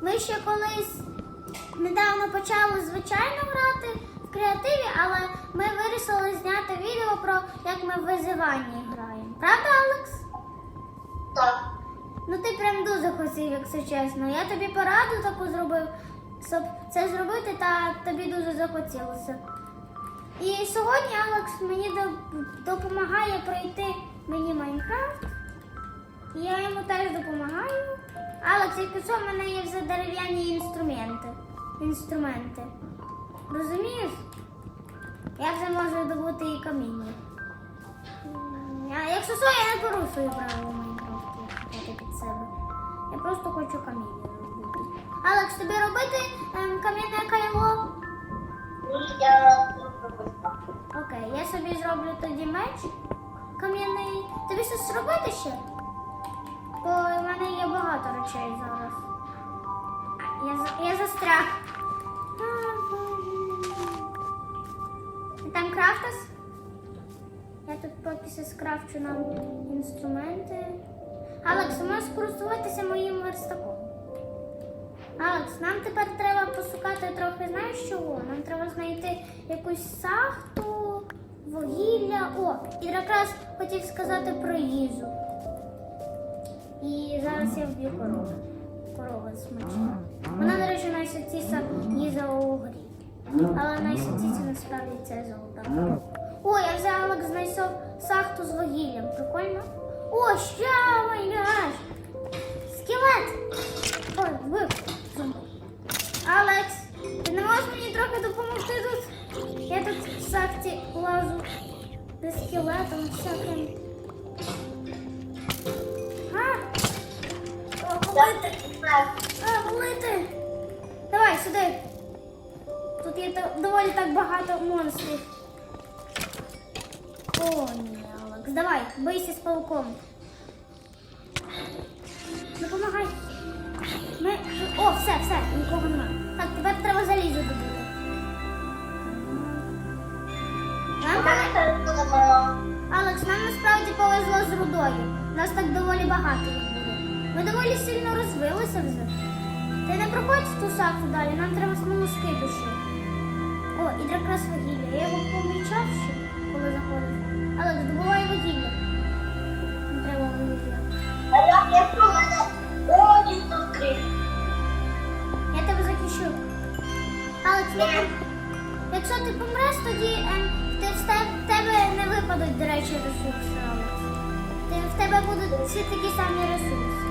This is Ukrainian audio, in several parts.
ми ще колись недавно почали звичайно грати в креативі, але ми вирішили зняти відео про як ми в визиванні граємо. Правда, Алекс? Так. Ну ти прям дуже хотів, якщо чесно. Я тобі пораду таку зробив, щоб це зробити, та тобі дуже захотілося. І сьогодні Алекс мені допомагає пройти мені Майнкрафт. Я йому теж допомагаю. Алекс, якщо в мене є вже дерев'яні інструменти. Інструменти. Розумієш? Я вже можу добути і каміння. А якщо що, я не порушую правила Майнкрафту, під себе. Я просто хочу каміння робити. Алекс, тобі робити ем, кам'яне кайло? Ні, я. Окей, я собі зроблю тоді меч кам'яний. Тобі щось робити ще? Бо в мене є багато речей зараз. Я, я застряг. Ти там крафтиш? Я тут поки скрафчу нам інструменти. Алекс, можеш користуватися моїм верстаком. Алекс, нам тепер треба пошукати трохи, знаєш чого? Нам треба знайти якусь сахту, вугілля. О, і якраз хотів сказати про їжу. І зараз я вб'ю корову. Корова смачна. Вона, до речі, найсвятіша їжа у грі. Але найсвятіше насправді це золота. О, я Алекс знайшов сахту з вугіллям. Прикольно. О, май гаш! Скелет! Ой, вбив. Алекс, ти не можеш мені трохи допомогти тут? Я тут в сахті лазу. Де скелетом всяким. А, валити! Давай сюди. Тут є доволі так багато монстрів. О, ні, Алекс, давай, бийся з пауком. Допомагай. Ми... О, все, все, нікого нема. Так, тепер треба залізо добути. Нам, Алекс, нам насправді повезло з рудою. Нас так доволі багато. Ми доволі сильно розвилися вже. Ти не проходь ту шахту далі, нам треба смолоски душі. О, і якраз вугілля. Я його помічав ще, коли заходив. Алекс, добувай вугілля. Не треба вугілля. А я в мене одяг відкрив. Я тебе захищу. Алекс, не якщо ти помреш, тоді ем, ти в тебе не випадуть, до речі, ресурси. Ти, в тебе будуть всі такі самі ресурси.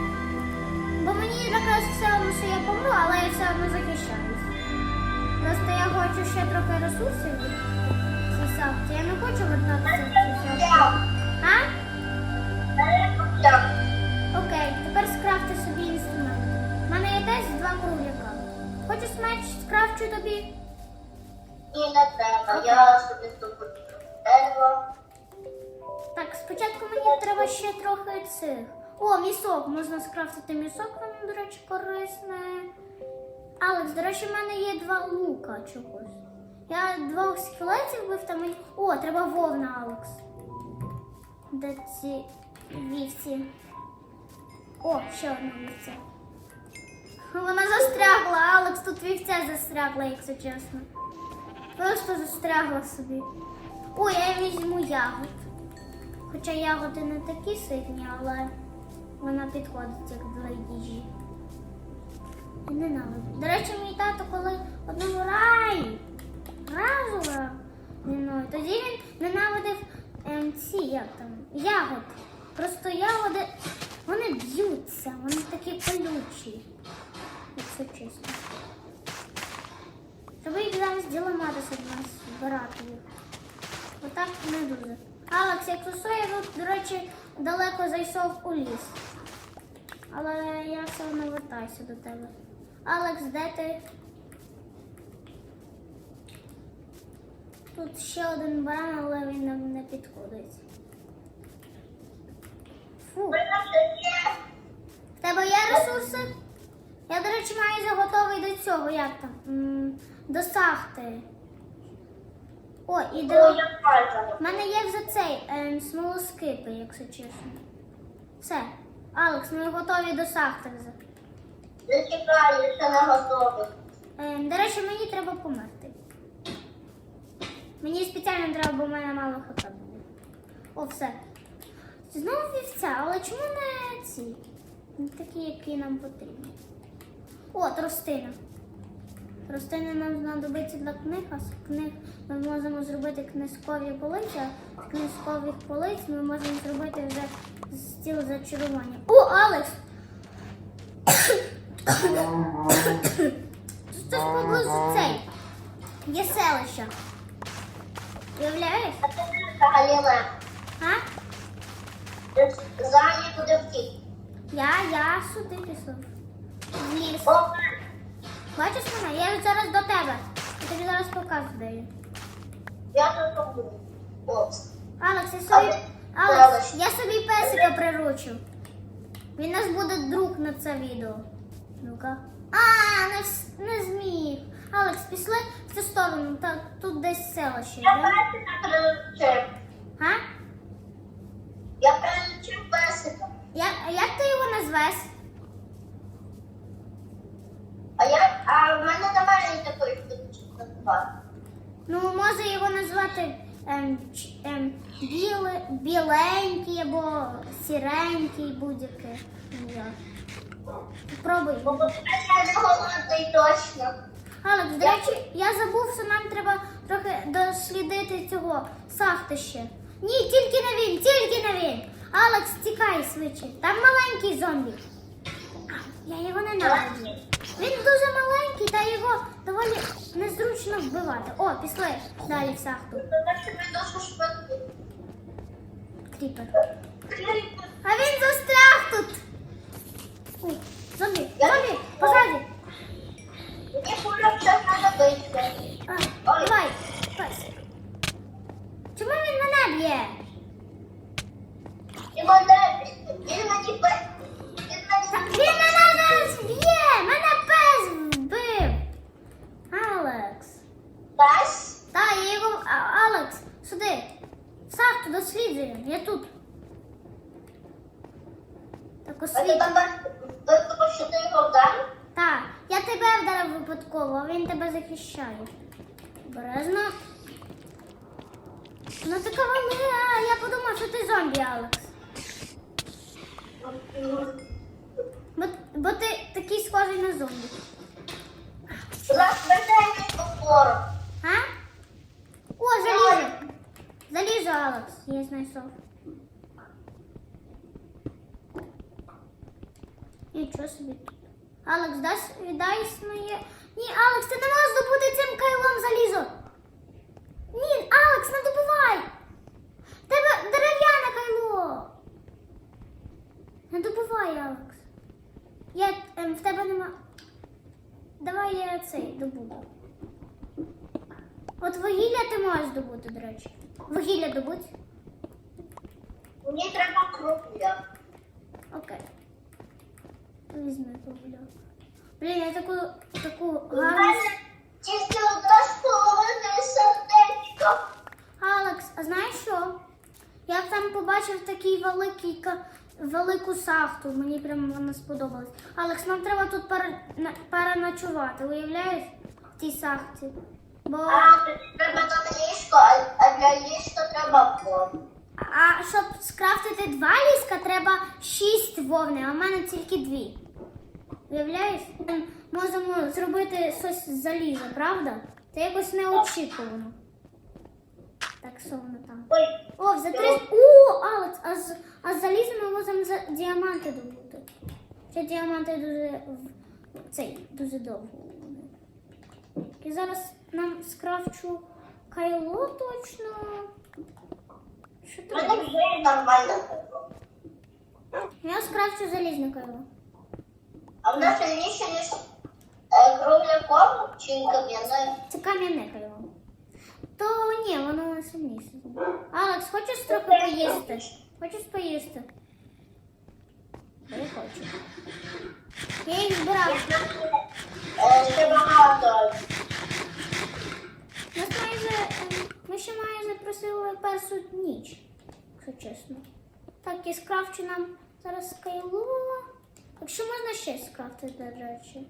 Бо мені якраз все одно, що я помру, але я все одно захищаюсь. Просто я хочу ще трохи ресурсів шахти. Я не хочу вертатися в цю шахту. А? Окей, тепер скрафти собі інструмент. У мене є теж два кругляка. Хочеш меч скрафчу тобі? Ні, не треба. Я собі здобуду дерево. Так, спочатку мені треба ще трохи цих. О, місок, можна скрафтити місок, воно, до речі, корисне. Алекс, до речі, в мене є два лука чогось. Я двох скелетів бив там. і- О, треба вовна, Алекс. Де ці вівці? О, ще одна вівця. Вона застрягла, Алекс, тут вівця застрягла, якщо чесно. Просто застрягла собі. О, я візьму ягод. Хоча ягоди не такі ситні, але вона підходить як для їжі. Я ненавиджу. До речі, мій тато, коли одного рай разу мною, тоді він ненавидив ем, ці як там, ягоди. Просто ягоди, вони б'ються, вони такі колючі. Якщо чесно. Треба їх зараз діламатися в нас збирати їх. Отак не дуже. Алекс, якщо що, я до речі, далеко зайшов у ліс. Але я все одно вертаюся до тебе. Алекс, де ти? Тут ще один баран, але він нам не підходить. Фу, в тебе є ресурси? Я, до речі, маю вже готовий до цього. як там? До сахти. О, і до. У мене є вже цей ем, смолоскипи, якщо чесно. Все. Алекс, ми готові до сахти вже. Зачекай, ще не готовий. Ем, до речі, мені треба померти. Мені спеціально треба, бо в мене мало хп буде. О, все. Знову вівця, але чому не ці? Не такі, які нам потрібні. О, тростина. Тростина нам знадобиться для книг, а з книг ми можемо зробити книжкові полиці, а з книжкових полиць ми можемо зробити вже стіл зачарування. О, Алекс! Тут поблизу цей. Є селище. Уявляєш? А ти взагалі не. А? Взагалі куди втік. Я, я сюди пішов. В ліс. Бачиш мене? Я зараз до тебе. Я тобі зараз покажу, де я. я тут буду. Опс. Алекс, я собі. Алекс, я собі песика приручу. Він нас буде друг на це відео. Ну-ка. А, не, не зміг. Алекс, пішли в цю сторону, та тут десь селище. Я йде. песика прилучив. А? Я прилучив песика. Як, як ти його назвеш? А я, а в мене немає такої штуки називати. Ну, може його назвати біле, біленький або сіренький будь-яке. ім'я. Попробуй. Бо я не голодний точно. Алекс, до речі, я забув, що нам треба трохи дослідити цього сахтища. Ні, тільки не він, тільки не він. Алекс, тікай швидше. Там маленький зомбі. Я його не ненавиджу. Він дуже маленький, та його доволі незручно вбивати. О, пішли далі в сахту. Швидкі. Кріпер. А він застряг тут. Ой, зомбі, зомбі, Так освіт. там випадку, що ти його вдарив? Так, я тебе вдарив випадково, а він тебе захищає. Обережно. Ну така вона, я подумав, що ти зомбі, Алекс. Бо, бо ти такий схожий на зомбі. Розбережи опору. А? О, залізо. Залізо, Алекс, я знайшов. Нічого собі. Алекс, дай, віддай моє. Ні, Алекс, ти не можеш добути цим кайлом залізо. Ні, Алекс, не добувай. Тебе дерев'яне кайло. Не добувай, Алекс. Я, ем, в тебе нема. Давай я цей добуду. От вугілля ти можеш добути, до речі. Вугілля добудь. Мені треба крупля. Окей. Візьми вугілля. Блін, я таку таку гарну. тільки одна з половиною сердечко. Алекс, а знаєш що? Я там побачив такий великий велику сахту. Мені прямо вона сподобалась. Алекс, нам треба тут переночувати, уявляєш? В тій сахті. Бо А, треба там ліжко, а, для ліжка треба форму. А щоб скрафтити два ліска, треба шість вовни, а в мене тільки дві. Уявляєш? Ми можемо зробити щось з заліза, правда? Це якось неочікувано. Так, що воно там? О, за три. О, Алекс, а з, а з заліза ми можемо за діаманти добути. Ще діаманти дуже цей, дуже довго. І зараз нам скрафчу кайло точно. Що нормально було. Я скрафчу залізне кайло. А в нас вона не ніж корм, чи кам'яною? Це кам'яне кальво. То не, воно у нас сильніше. Алекс, хочеш трохи поїсти? Хочеш поїсти? Не хочу. Я їх збирав. Ще багато. Нас майже, ми ще майже запросили першу ніч, якщо чесно. Так, і скрафчу нам зараз кайло. Якщо можна ще скрафтити, до речі.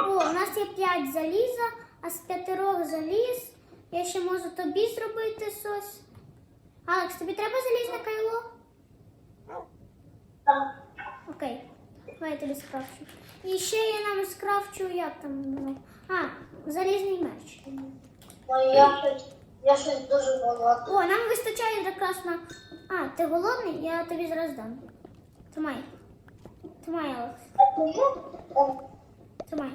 О, у нас є 5 заліза, а з п'ятирох заліз я ще можу тобі зробити щось. Алекс, тобі треба залізне кайло? Окей, давай я тобі скрафчу. І ще я нам скрафчу, як там? А, залізний меч. Ну, я щось, я щось дуже голодна. О, нам вистачає якраз на. А, ти голодний? Я тобі зараз дам. Тримай. Тримай, Алекс. А ти є? О, Тримай.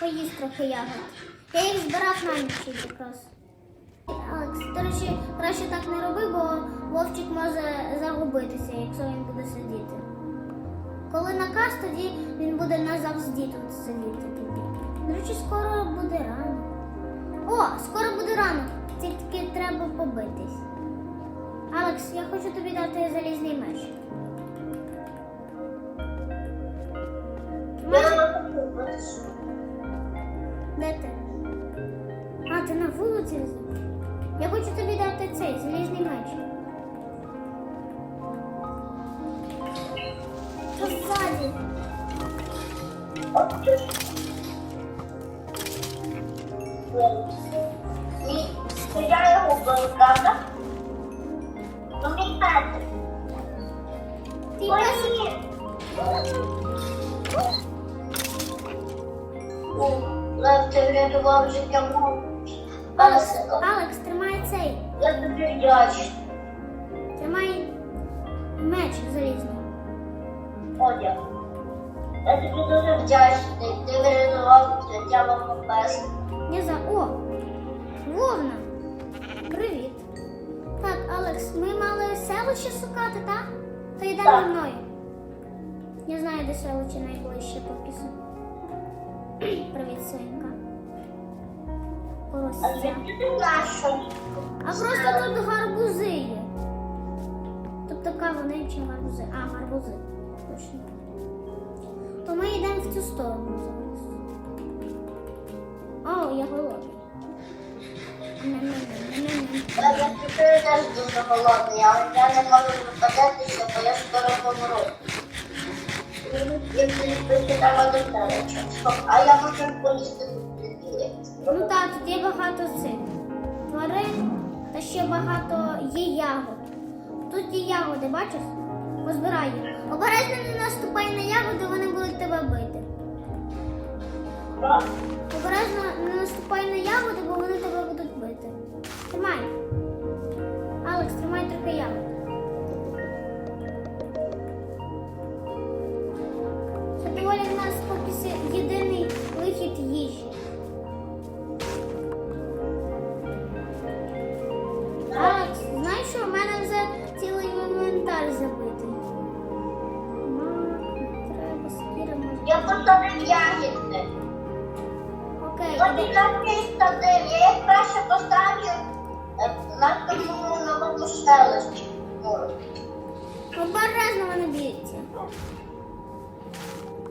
Поїсть трохи ягод. Я їх збирав на ніч якраз. Алекс, до речі, краще так не роби, бо вовчик може загубитися, якщо він буде сидіти. Коли наказ, тоді він буде назавжди тут сидіти. До речі, скоро буде ранок. О, скоро буде ранок. Тільки треба побитись. Алекс, я хочу тобі дати залізний меч. Його вбила, правда? Ну, мій Петр. Ти Ой, Лев, ти врятував життя мого песика. Алекс, тримай цей. Я тобі вдячний. Тримай. Одяг. Я тобі дуже вдячний. Ти врятував життя мого песика. Я за. О! Вовна! Привіт. Так, Алекс, ми мали селище шукати, так? То Так. зі мною. Я знаю, де селище найближче поки що. Привіт, свинка. А просто тут гарбузи є. Тобто кавуни чи гарбузи. А, гарбузи. Точно. То ми йдемо в цю сторону зараз. О, я голодний. Я тепер теж дуже голодний, але я не можу випадатися, бо я скоро помру. А я можу тут. Ну так, тут є багато цих тварин та ще багато є ягод. Тут є ягоди, бачиш? Позбирай їх. Обережно не наступай на ягоди, вони будуть тебе бити. Обережно не наступай на ягоди, бо вони тебе будуть бити. Тримай. Алекс, тримай трохи ягод.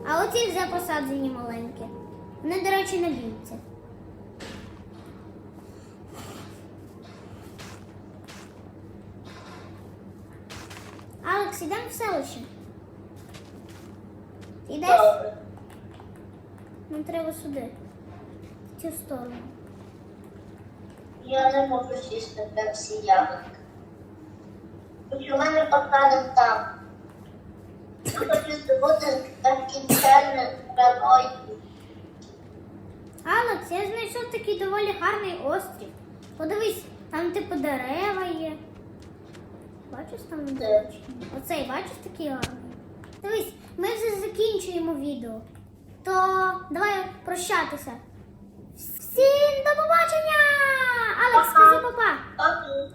А оці вже посаджені маленькі. Вони, до речі, не б'ються. Алекс, ідемо в селище. Ти Йдеш? Нам треба сюди. В цю сторону. Я не можу сісти де всі ягодки. У мене посадив там. Здобути безкінченне травою. Алекс, я знайшов такий доволі гарний острів. Подивись, там типу дерева є. Бачиш там Де? Оцей, бачиш такий гарний? Дивись, ми вже закінчуємо відео. То давай прощатися. Всім до побачення! Алекс, Па-па. скажи папа. Окей.